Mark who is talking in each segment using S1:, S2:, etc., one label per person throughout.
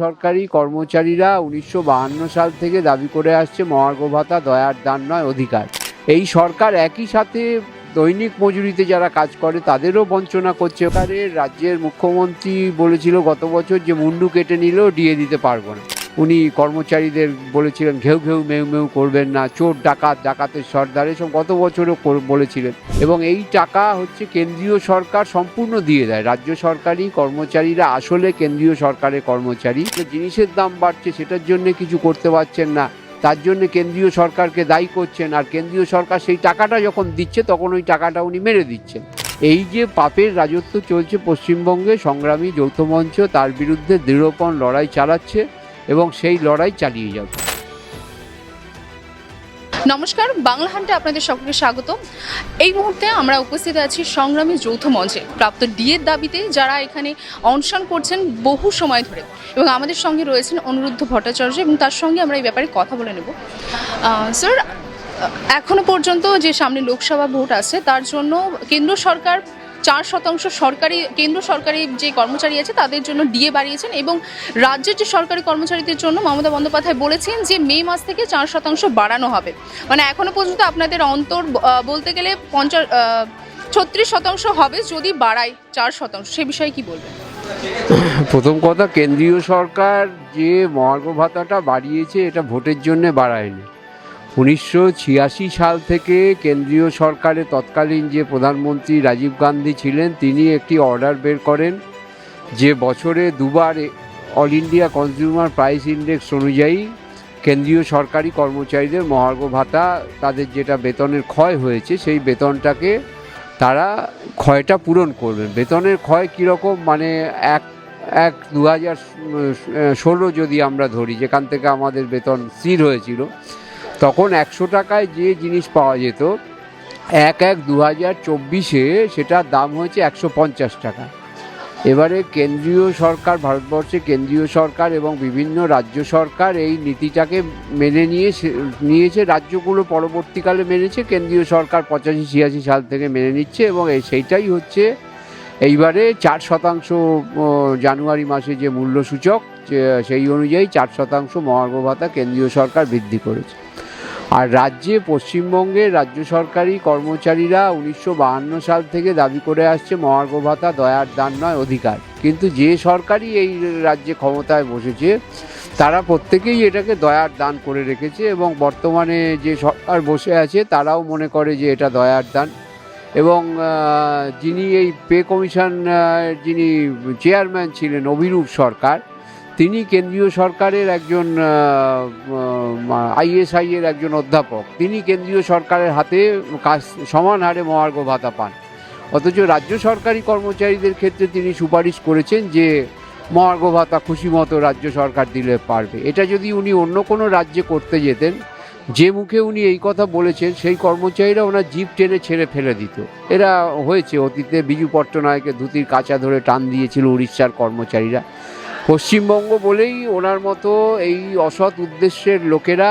S1: সরকারি কর্মচারীরা উনিশশো সাল থেকে দাবি করে আসছে, মহার্ঘ ভাতা, দয়ার দান নয়, অধিকার। এই সরকার একই সাথে দৈনিক মজুরিতে যারা কাজ করে, তাদেরও বঞ্চনা করছে। রাজ্যের মুখ্যমন্ত্রী বলেছিল গত বছর যে মুন্ডু কেটে নিলেও দিয়ে দিতে পারব না। উনি কর্মচারীদের বলেছিলেন, ঘেউ ঘেউ, মেউ মেউ করবেন না, চোর, ডাকাত, ডাকাতের সর্দার, এসব গত বছরও বলেছিলেন। এবং এই টাকা হচ্ছে কেন্দ্রীয় সরকার সম্পূর্ণ দিয়ে দেয়। রাজ্য সরকারি কর্মচারীরা আসলে কেন্দ্রীয় সরকারের কর্মচারী। জিনিসের দাম বাড়ছে সেটার জন্য কিছু করতে পারছেন না, তার জন্য কেন্দ্রীয় সরকারকে দায়ী করছেন। আর কেন্দ্রীয় সরকার সেই টাকাটা যখন দিচ্ছে, তখন ওই টাকাটা উনি মেরে দিচ্ছেন। এই যে পাপের রাজত্ব চলছে পশ্চিমবঙ্গে, সংগ্রামী যৌথ মঞ্চ তার বিরুদ্ধে দৃঢ়পণ লড়াই চালাচ্ছে। এবং সেই লড়াই চালিয়ে যাবে।
S2: নমস্কার, বাংলা হান্টে আপনাদের সকলকে স্বাগত। এই মুহূর্তে আমরা উপস্থিত আছি সংগ্রামী যৌথ মঞ্চে। প্রাপ্ত ডিএর দাবিতে যারা এখানে অনশন করছেন বহু সময় ধরে এবং আমাদের সঙ্গে রয়েছেন অনুরুদ্ধ ভট্টাচার্য এবং তার সঙ্গে আমরা এই ব্যাপারে কথা বলে নেব। স্যার, এখনও পর্যন্ত যে সামনে লোকসভা ভোট আছে, তার জন্য কেন্দ্র সরকার চার শতাংশ সরকারি, কেন্দ্র সরকারি যে কর্মচারী আছে, তাদের জন্য ডিএ বাড়িয়েছেন এবং রাজ্যের যে সরকারি কর্মচারীদের জন্য মমতা বন্দ্যোপাধ্যায় বলেছেন যে মে মাস থেকে চার শতাংশ বাড়ানো হবে। মানে এখনও পর্যন্ত আপনাদের অন্তর বলতে গেলে পঞ্চাশ ছত্রিশ শতাংশ হবে যদি বাড়ায় চার শতাংশ। সে বিষয়ে কি বলবেন?
S1: প্রথম কথা, কেন্দ্রীয় সরকার যে মহার্ঘ ভাতাটা বাড়িয়েছে, এটা ভোটের জন্য বাড়ায়নি। উনিশশো ছিয়াশি সাল থেকে কেন্দ্রীয় সরকারের তৎকালীন যে প্রধানমন্ত্রী রাজীব গান্ধী ছিলেন, তিনি একটি অর্ডার বের করেন যে বছরে দুবার all India consumer price index অনুযায়ী কেন্দ্রীয় সরকারি কর্মচারীদের মহার্ঘ ভাতা, তাদের যেটা বেতনের ক্ষয় হয়েছে, সেই বেতনটাকে তারা ক্ষয়টা পূরণ করবেন। বেতনের ক্ষয় কীরকম? মানে এক এক দু হাজার ষোলো যদি আমরা ধরি, যেখান থেকে আমাদের বেতন স্থির হয়েছিল তখন একশো টাকায় যে জিনিস পাওয়া যেত, এক এক দু হাজার চব্বিশে সেটার দাম হয়েছে একশো পঞ্চাশ টাকা। এবারে কেন্দ্রীয় সরকার, ভারতবর্ষে কেন্দ্রীয় সরকার এবং বিভিন্ন রাজ্য সরকার এই নীতিটাকে মেনে নিয়ে নিয়েছে। রাজ্যগুলো পরবর্তীকালে মেনেছে, কেন্দ্রীয় সরকার পঁচাশি, ছিয়াশি সাল থেকে মেনে নিচ্ছে এবং সেইটাই হচ্ছে এইবারে চার শতাংশ জানুয়ারি মাসে যে মূল্যসূচক সেই অনুযায়ী চার শতাংশ মহার্ঘ ভাতা কেন্দ্রীয় সরকার বৃদ্ধি করেছে। আর রাজ্যে পশ্চিমবঙ্গে রাজ্য সরকারি কর্মচারীরা উনিশশো সাল থেকে দাবি করে আসছে, মহার্ঘ ভাতা, দয়ার দান নয়, অধিকার। কিন্তু যে সরকারই এই রাজ্যে ক্ষমতায় বসেছে, তারা প্রত্যেকেই এটাকে দয়ার দান করে রেখেছে এবং বর্তমানে যে সরকার বসে আছে, তারাও মনে করে যে এটা দয়ার দান। এবং যিনি এই পে কমিশন যিনি চেয়ারম্যান ছিলেন, অভিরূপ সরকার তিনি কেন্দ্রীয় সরকারের একজন আইএসআই এর একজন অধ্যাপক। তিনি কেন্দ্রীয় সরকারের হাতে কাজ, সমান হারে মহার্ঘ ভাতা পান। অথচ রাজ্য সরকারি কর্মচারীদের ক্ষেত্রে তিনি সুপারিশ করেছেন যে, মহার্ঘ ভাতা খুশি মতো রাজ্য সরকার দিলে পারবে। এটা যদি উনি অন্য কোনো রাজ্যে করতে যেতেন, যে মুখে উনি এই কথা বলেছেন, সেই কর্মচারীরা ওনার জিপ টেনে ছেড়ে ফেলে দিত। এরা হয়েছে অতীতে বিজু পট্টনায়কের ধুতির কাঁচা ধরে টান দিয়েছিল উড়িষ্যার কর্মচারীরা। পশ্চিমবঙ্গ বলেই ওনার মতো এই অসৎ উদ্দেশ্যের লোকেরা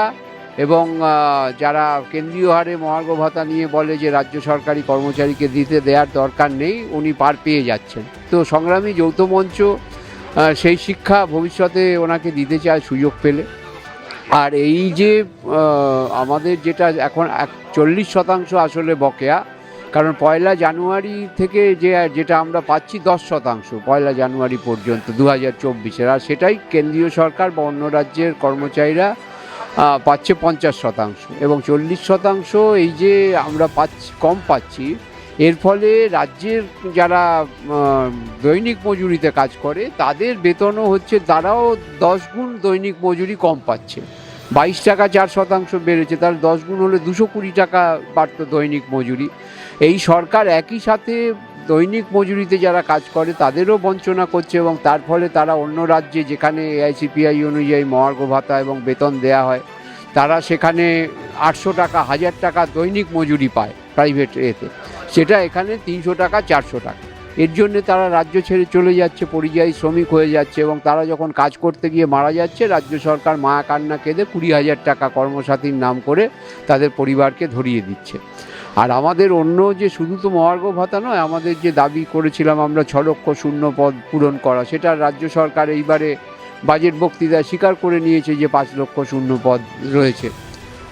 S1: এবং যারা কেন্দ্রীয় হারে মহার্ঘ ভাতা নিয়ে বলে যে রাজ্য সরকারি কর্মচারীকে দিতে দেওয়ার দরকার নেই, উনি পার পেয়ে যাচ্ছেন। তো সংগ্রামী যৌথ মঞ্চ সেই শিক্ষা ভবিষ্যতে ওনাকে দিতে চায় সুযোগ পেলে। আর এই যে আমাদের যেটা এখন চল্লিশ শতাংশ আসলে বকেয়া কারণ পয়লা জানুয়ারি থেকে যে, যেটা আমরা পাচ্ছি দশ শতাংশ, পয়লা জানুয়ারি পর্যন্ত দু হাজার চব্বিশের। আর সেটাই কেন্দ্রীয় সরকার বা অন্য রাজ্যের কর্মচারীরা পাচ্ছে পঞ্চাশ শতাংশ এবং চল্লিশ শতাংশ এই যে আমরা পাচ্ছি, কম পাচ্ছি, এর ফলে রাজ্যের যারা দৈনিক মজুরিতে কাজ করে, তাদের বেতনও হচ্ছে, তারাও দশ গুণ দৈনিক মজুরি কম পাচ্ছে। বাইশ টাকা চার শতাংশ বেড়েছে তার দশ গুণ হলে দুশো কুড়ি টাকা বাড়তো দৈনিক মজুরি। এই সরকার একই সাথে দৈনিক মজুরিতে যারা কাজ করে, তাদেরও বঞ্চনা করছে এবং তার ফলে তারা অন্য রাজ্যে যেখানে এআইসিপিআই অনুযায়ী মহার্ঘ ভাতা এবং বেতন দেয়া হয়, তারা সেখানে আটশো টাকা, হাজার টাকা দৈনিক মজুরি পায় প্রাইভেট এতে। সেটা এখানে তিনশো টাকা, চারশো টাকা। এর জন্যে তারা রাজ্য ছেড়ে চলে যাচ্ছে, পরিযায়ী শ্রমিক হয়ে যাচ্ছে এবং তারা যখন কাজ করতে গিয়ে মারা যাচ্ছে, রাজ্য সরকার মায়া কান্না কেঁদে কুড়ি হাজার টাকা কর্মসাথীর নাম করে তাদের পরিবারকে ধরিয়ে দিচ্ছে। আর আমাদের অন্য যে শুধু তো মহার্ঘ ভাতা নয়, আমাদের যে দাবি করেছিলাম আমরা ছ লক্ষ শূন্য পদ পূরণ করা, সেটা রাজ্য সরকার এইবারে বাজেট বক্তৃতায় স্বীকার করে নিয়েছে যে পাঁচ লক্ষ শূন্য পদ রয়েছে।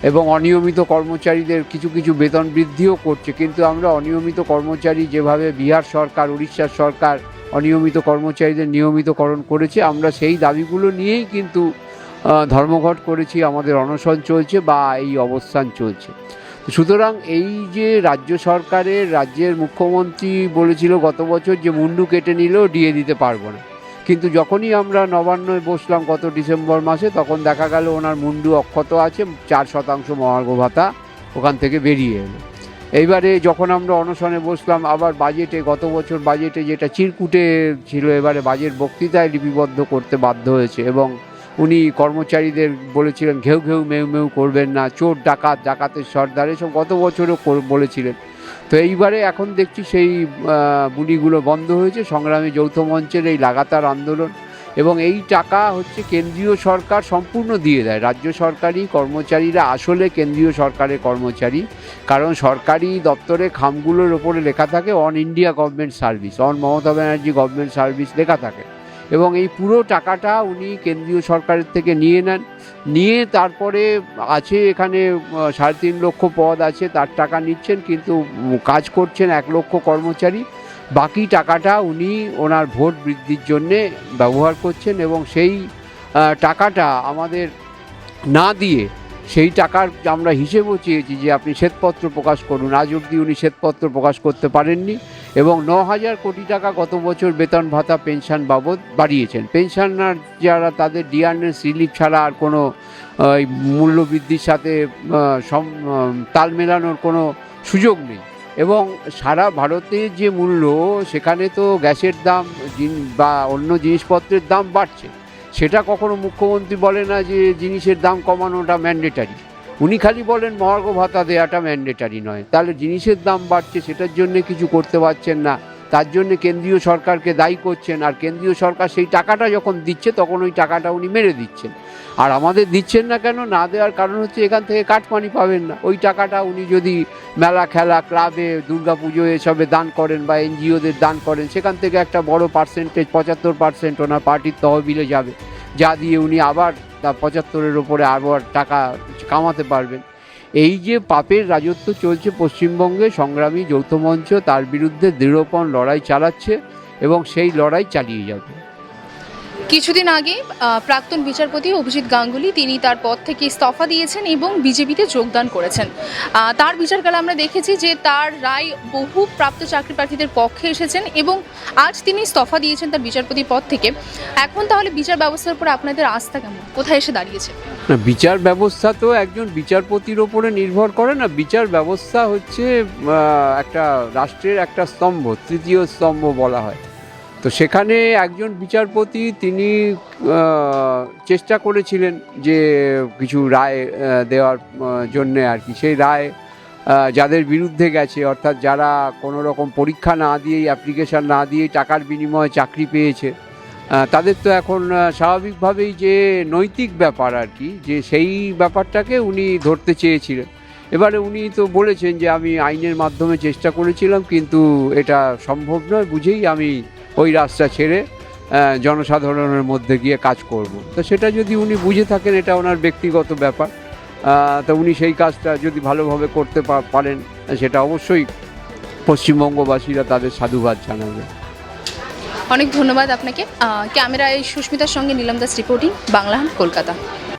S1: এবং অনিয়মিত কর্মচারীদের কিছু কিছু বেতন বৃদ্ধিও করছে। কিন্তু আমরা অনিয়মিত কর্মচারী যেভাবে বিহার সরকার, উড়িষ্যার সরকার অনিয়মিত কর্মচারীদের নিয়মিতকরণ করেছে, আমরা সেই দাবিগুলো নিয়েই কিন্তু ধর্মঘট করেছি, আমাদের অনশন চলছে বা এই অবস্থান চলছে। সুতরাং এই যে রাজ্য সরকারের, রাজ্যের মুখ্যমন্ত্রী বলেছিল গত বছর যে মুন্ডু কেটে নিলেও দিয়ে দিতে পারব না। কিন্তু যখনই আমরা নবান্নয় বসলাম গত ডিসেম্বর মাসে, তখন দেখা গেল ওনার মুন্ডু অক্ষত আছে, চার শতাংশ মহার্ঘ ভাতা ওখান থেকে বেরিয়ে এলো। এইবারে যখন আমরা অনশনে বসলাম, আবার বাজেটে, গত বছর বাজেটে যেটা চিরকুটে ছিল, এবারে বাজেট বক্তৃতায় লিপিবদ্ধ করতে বাধ্য হয়েছে এবং উনি কর্মচারীদের বলেছিলেন, ঘেউ ঘেউ মেউ মেউ করবেন না, চোর, ডাকাত, ডাকাতের সর্দার, এসব গত বছরও বলেছিলেন। তো এইবারে এখন দেখছি সেই বুলিগুলো বন্ধ হয়েছে। সংগ্রামী যৌথ মঞ্চের এই লাগাতার আন্দোলন এবং এই টাকা হচ্ছে কেন্দ্রীয় সরকার সম্পূর্ণ দিয়ে দেয়। রাজ্য সরকারি কর্মচারীরা আসলে কেন্দ্রীয় সরকারের কর্মচারী। কারণ সরকারি দপ্তরে খামগুলোর ওপরে লেখা থাকে on India government service on Mamata Banerjee government service লেখা থাকে। এবং এই পুরো টাকাটা উনি কেন্দ্রীয় সরকারের থেকে নিয়ে নেন। নিয়ে তারপরে আছে এখানে সাড়ে তিন লক্ষ পদ আছে, তার টাকা নিচ্ছেন, কিন্তু কাজ করছেন এক লক্ষ কর্মচারী। বাকি টাকাটা উনি ওনার ভোট বৃদ্ধির জন্যে ব্যবহার করছেন এবং সেই টাকাটা আমাদের না দিয়ে সেই টাকার আমরা হিসেবও চেয়েছি যে আপনি শ্বেতপত্র প্রকাশ করুন। আজ অবধি উনি শ্বেতপত্র প্রকাশ করতে পারেননি এবং ন হাজার কোটি টাকা গত বছর বেতন ভাতা পেনশন বাবদ বাড়িয়েছেন। পেনশনার যারা তাদের ডিআরএস রিলিফ ছাড়া আর কোনো মূল্যবৃদ্ধির সাথে তাল মেলানোর কোনো সুযোগ নেই। এবং সারা ভারতে যে মূল্য, সেখানে তো গ্যাসের দাম বা অন্য জিনিসপত্রের দাম বাড়ছে। সেটা কখনো মুখ্যমন্ত্রী বলে না যে জিনিসের দাম কমানোটা ম্যান্ডেটারি উনি খালি বলেন, মহার্ঘ ভাতা দেওয়াটা ম্যান্ডেটারি নয়। তাহলে জিনিসের দাম বাড়ছে, সেটার জন্য কিছু করতে পারছেন না। তার জন্য কেন্দ্রীয় সরকারকে দায়ী করছেন, আর কেন্দ্রীয় সরকার সেই টাকাটা যখন দিচ্ছে, তখন ওই টাকাটা উনি মেরে দিচ্ছেন। আর আমাদের দিচ্ছেন না কেন? না দেওয়ার কারণ হচ্ছে এখান থেকে কাটমানি পাবেন না। ওই টাকাটা উনি যদি মেলা খেলা, ক্লাবে দুর্গাপুজো এসবে দান করেন বা এনজিওদের দান করেন, সেখান থেকে একটা বড় পার্সেন্টেজ পঁচাত্তর পার্সেন্ট ওনার পার্টির তহবিলে যাবে। যা দিয়ে উনি আবার তা পঁচাত্তরের ওপরে আবার টাকা কামাতে পারবেন। এই যে পাপের রাজত্ব চলছে পশ্চিমবঙ্গে, সংগ্রামী যৌথ মঞ্চ তার বিরুদ্ধে দৃঢ়পণ লড়াই চালাচ্ছে এবং সেই লড়াই চালিয়ে যাবে।
S2: কিছুদিন আগে প্রাক্তন বিচারপতি অভিজিৎ গাঙ্গুলি তিনি তার পদ থেকে ইস্তফা দিয়েছেন এবং বিজেপিতে যোগদান করেছেন। তার বিচারকালে আমরা দেখেছি যে তার রায় বহু প্রাপ্ত চাকরি প্রার্থীদের পক্ষে এসেছেন এবং আজ তিনি ইস্তফা দিয়েছেন তার বিচারপতি পদ থেকে। এখন তাহলে বিচার ব্যবস্থার উপর আপনাদের আস্থা কেমন? কোথায় এসে দাঁড়িয়েছে?
S1: বিচার ব্যবস্থা তো একজন বিচারপতির ওপরে নির্ভর করে না। বিচার ব্যবস্থা হচ্ছে একটা রাষ্ট্রের একটা স্তম্ভ, তৃতীয় স্তম্ভ বলা হয়। তো সেখানে একজন বিচারপতি তিনি চেষ্টা করেছিলেন যে কিছু রায় দেওয়ার জন্য আর কি। সেই রায় যাদের বিরুদ্ধে গেছে, অর্থাৎ যারা কোনো রকম পরীক্ষা না দিয়েই অ্যাপ্লিকেশান না দিয়েই টাকার বিনিময়ে চাকরি পেয়েছে তাদের তো এখন স্বাভাবিকভাবেই যে নৈতিক ব্যাপার আর কি, যে সেই ব্যাপারটাকে উনি ধরতে চেয়েছিলেন। এবারে উনি তো বলেছেন যে, আমি আইনের মাধ্যমে চেষ্টা করেছিলাম, কিন্তু এটা সম্ভব নয়, বুঝেই আমি ওই রাস্তা ছেড়ে জনসাধারণের মধ্যে গিয়ে কাজ করব। তো সেটা যদি উনি বুঝে থাকেন, এটা ওনার ব্যক্তিগত ব্যাপার। তো উনি সেই কাজটা যদি ভালোভাবে করতে পারেন, সেটা অবশ্যই পশ্চিমবঙ্গবাসীরা তাদের সাধুবাদ জানাবে।
S2: অনেক ধন্যবাদ আপনাকে। ক্যামেরায় সুস্মিতার সঙ্গে নীলম দাস রিপোর্টিং বাংলাহান কলকাতা।